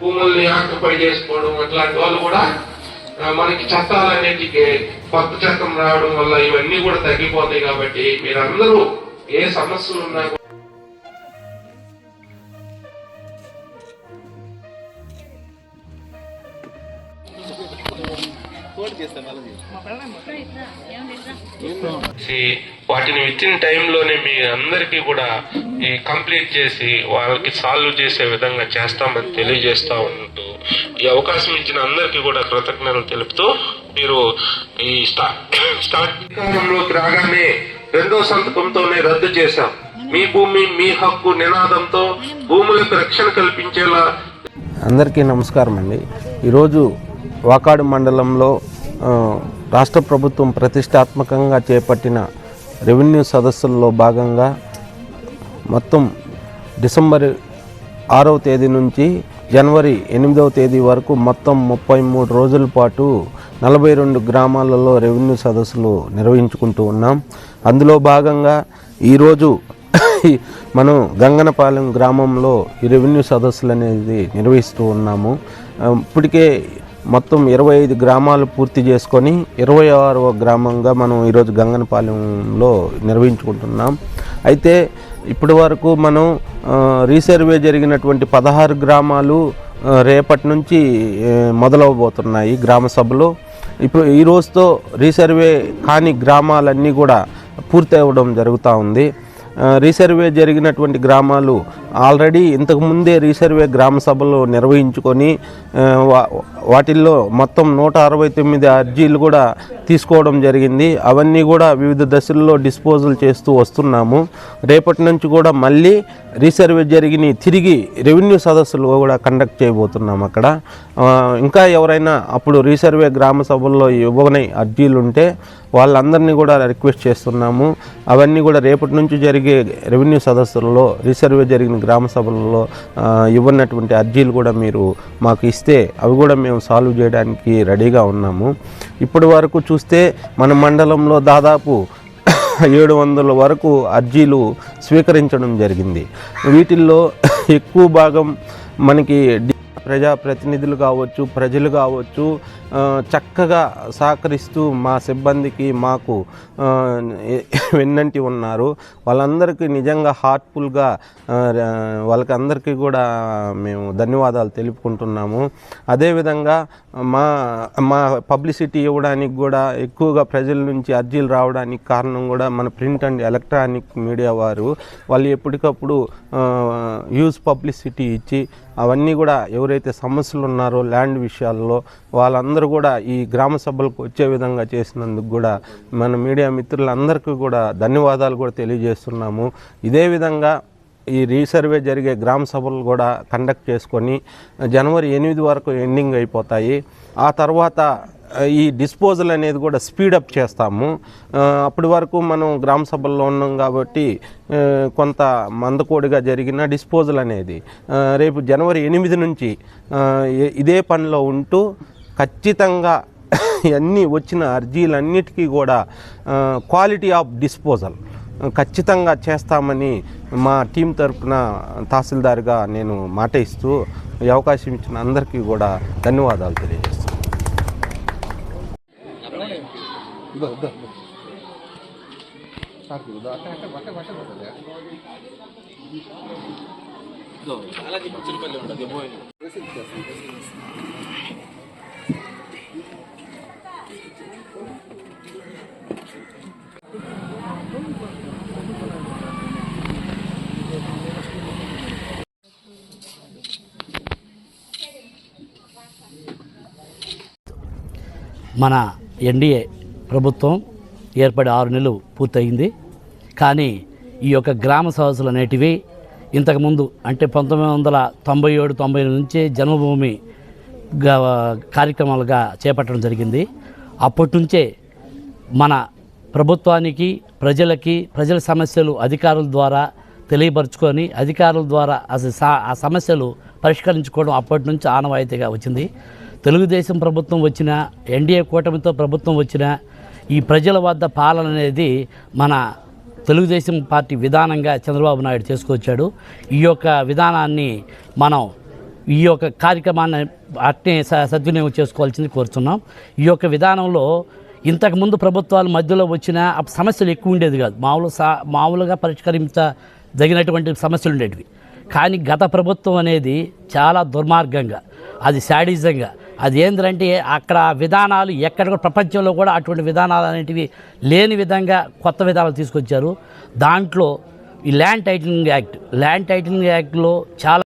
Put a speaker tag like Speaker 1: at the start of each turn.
Speaker 1: భూముల్ని ఆక్యుపై చేసుకోవడం అట్లాంటి వాళ్ళు కూడా మనకి చట్టాలన్నిటికీ కొత్త చట్టం రావడం వల్ల ఇవన్నీ కూడా తగ్గిపోతాయి కాబట్టి మీరందరూ ఏ సమస్యలు ఉన్నా వాటిని విత్ ఇన్ టైంలోనే మీ అందరికీ కూడా ఈ కంప్లీట్ చేసి వాళ్ళకి సాల్వ్ చేసే విధంగా చేస్తామని తెలియజేస్తా ఉంటూ ఈ అవకాశం ఇచ్చిన అందరికీ కూడా కృతజ్ఞతలు తెలుపుతూ మీరు ఈ స్టార్ట్ స్టార్ట్ రాగానే రెండో సంతకంతోనే రద్దు చేశాం. మీ భూమి మీ హక్కు నినాదంతో భూములకు రక్షణ కల్పించేలా
Speaker 2: అందరికీ నమస్కారం అండి ఈరోజు వాకాడు మండలంలో రాష్ట్ర ప్రభుత్వం ప్రతిష్టాత్మకంగా చేపట్టిన రెవెన్యూ సదస్సుల్లో భాగంగా మొత్తం డిసెంబర్ ఆరవ తేదీ నుంచి జనవరి ఎనిమిదవ తేదీ వరకు మొత్తం ముప్పై మూడు రోజుల పాటు నలభై రెండు గ్రామాలలో రెవెన్యూ సదస్సులు నిర్వహించుకుంటూ ఉన్నాం. అందులో భాగంగా ఈరోజు మనం గంగనపాలెం గ్రామంలో ఈ రెవెన్యూ సదస్సులు అనేది నిర్వహిస్తూ ఉన్నాము. ఇప్పటికే మొత్తం ఇరవై ఐదు గ్రామాలు పూర్తి చేసుకొని ఇరవై ఆరవ గ్రామంగా మనం ఈరోజు గంగనపాలెంలో నిర్వహించుకుంటున్నాం. అయితే ఇప్పటి వరకు మనం రీసర్వే జరిగినటువంటి పదహారు గ్రామాలు రేపటి నుంచి మొదలవబోతున్నాయి గ్రామ సభలు. ఇప్పుడు ఈ రోజుతో రీసర్వే కాని గ్రామాలన్నీ కూడా పూర్తి అవ్వడం జరుగుతూ ఉంది. రీసర్వే జరిగినటువంటి గ్రామాలు ఆల్రెడీ ఇంతకుముందే రీసర్వే గ్రామ సభలు నిర్వహించుకొని వా- వాటిల్లో మొత్తం నూట అరవై తొమ్మిది అర్జీలు కూడా తీసుకోవడం జరిగింది. అవన్నీ కూడా వివిధ దశల్లో డిస్పోజల్ చేస్తూ వస్తున్నాము. రేపటి నుంచి కూడా మళ్ళీ రీసర్వే జరిగిన తిరిగి రెవెన్యూ సదస్సులు కూడా కండక్ట్ చేయబోతున్నాం అక్కడ. ఇంకా ఎవరైనా అప్పుడు రీసర్వే గ్రామ సభల్లో ఇవ్వని అర్జీలు ఉంటే వాళ్ళందరినీ కూడా రిక్వెస్ట్ చేస్తున్నాము. అవన్నీ కూడా రేపటి నుంచి జరిగే రెవెన్యూ సదస్సుల్లో రీసర్వే జరిగిన గ్రామ సభలలో ఇవ్వనటువంటి అర్జీలు కూడా మీరు మాకు ఇస్తే అవి కూడా మేము సాల్వ్ చేయడానికి రెడీగా ఉన్నాము. ఇప్పటి వరకు చూస్తే మన మండలంలో దాదాపు ఏడు వందల వరకు అర్జీలు స్వీకరించడం జరిగింది. వీటిల్లో ఎక్కువ భాగం మనకి ప్రజాప్రతినిధులు కావచ్చు ప్రజలు కావచ్చు చక్కగా సహకరిస్తూ మా సిబ్బందికి మాకు వెన్నంటి ఉన్నారు. వాళ్ళందరికీ నిజంగా హార్ట్ఫుల్గా వాళ్ళకి అందరికీ కూడా మేము ధన్యవాదాలు తెలుపుకుంటున్నాము. అదేవిధంగా మా మా పబ్లిసిటీ ఇవ్వడానికి కూడా ఎక్కువగా ప్రజల నుంచి అర్జీలు రావడానికి కారణం కూడా మన ప్రింట్ అండ్ ఎలక్ట్రానిక్ మీడియా వారు. వాళ్ళు ఎప్పటికప్పుడు యూజ్ పబ్లిసిటీ ఇచ్చి అవన్నీ కూడా ఎవరైతే సమస్యలు ఉన్నారో ల్యాండ్ విషయాల్లో వాళ్ళందరూ కూడా ఈ గ్రామ సభలకు వచ్చే విధంగా చేసినందుకు కూడా మన మీడియా మిత్రులందరికీ కూడా ధన్యవాదాలు కూడా తెలియజేస్తున్నాము. ఇదే విధంగా ఈ రీసర్వే జరిగే గ్రామ సభలు కూడా కండక్ట్ చేసుకొని జనవరి ఎనిమిది వరకు ఎండింగ్ అయిపోతాయి. ఆ తర్వాత ఈ డిస్పోజల్ అనేది కూడా స్పీడప్ చేస్తాము. అప్పటి వరకు మనం గ్రామ సభల్లో ఉన్నాం కాబట్టి కొంత మందకోడిగా జరిగిన డిస్పోజల్ అనేది రేపు జనవరి ఎనిమిది నుంచి ఇదే పనిలో ఉంటూ ఖచ్చితంగా అన్నీ వచ్చిన అర్జీలన్నిటికీ కూడా క్వాలిటీ ఆఫ్ డిస్పోజల్ ఖచ్చితంగా చేస్తామని మా టీం తరపున తహసీల్దార్గా నేను మాట ఇస్తూ ఈ అవకాశం ఇచ్చిన అందరికీ కూడా ధన్యవాదాలు తెలియజేస్తున్నాను
Speaker 3: మన ఎన్డీఏ ప్రభుత్వం ఏర్పడి ఆరు నెలలు పూర్తయింది. కానీ ఈ యొక్క గ్రామ సదస్సులు అనేటివి ఇంతకుముందు అంటే పంతొమ్మిది వందల తొంభై ఏడు తొంభై నుంచి నుంచే జన్మభూమి కార్యక్రమాలుగా చేపట్టడం జరిగింది. అప్పటి నుంచే మన ప్రభుత్వానికి ప్రజలకి ప్రజల సమస్యలు అధికారుల ద్వారా తెలియపరుచుకొని అధికారుల ద్వారా అసలు సా- ఆ సమస్యలు పరిష్కరించుకోవడం అప్పటి నుంచి ఆనవాయితీగా వచ్చింది. తెలుగుదేశం ప్రభుత్వం వచ్చినా ఎన్డీఏ కూటమితో ప్రభుత్వం వచ్చినా ఈ ప్రజల వద్ద పాలన అనేది మన తెలుగుదేశం పార్టీ విధానంగా చంద్రబాబు నాయుడు చేసుకొచ్చాడు. ఈ యొక్క విధానాన్ని మనం ఈ యొక్క కార్యక్రమాన్ని అట్నే స- సద్వినియోగం చేసుకోవాల్సింది కోరుతున్నాం. ఈ యొక్క విధానంలో ఇంతకుముందు ప్రభుత్వాలు మధ్యలో వచ్చిన సమస్యలు ఎక్కువ ఉండేది కాదు. మామూలు సా మామూలుగా పరిష్కరించదగినటువంటి సమస్యలు ఉండేటివి. కానీ గత ప్రభుత్వం అనేది చాలా దుర్మార్గంగా అది శాడిజంగా అది ఏంటంటే అక్కడ విధానాలు ఎక్కడ ప్రపంచంలో కూడా అటువంటి విధానాలు అనేటివి లేని విధంగా కొత్త విధానాలు తీసుకొచ్చారు. దాంట్లో ఈ land titling act land titling యాక్ట్లో చాలా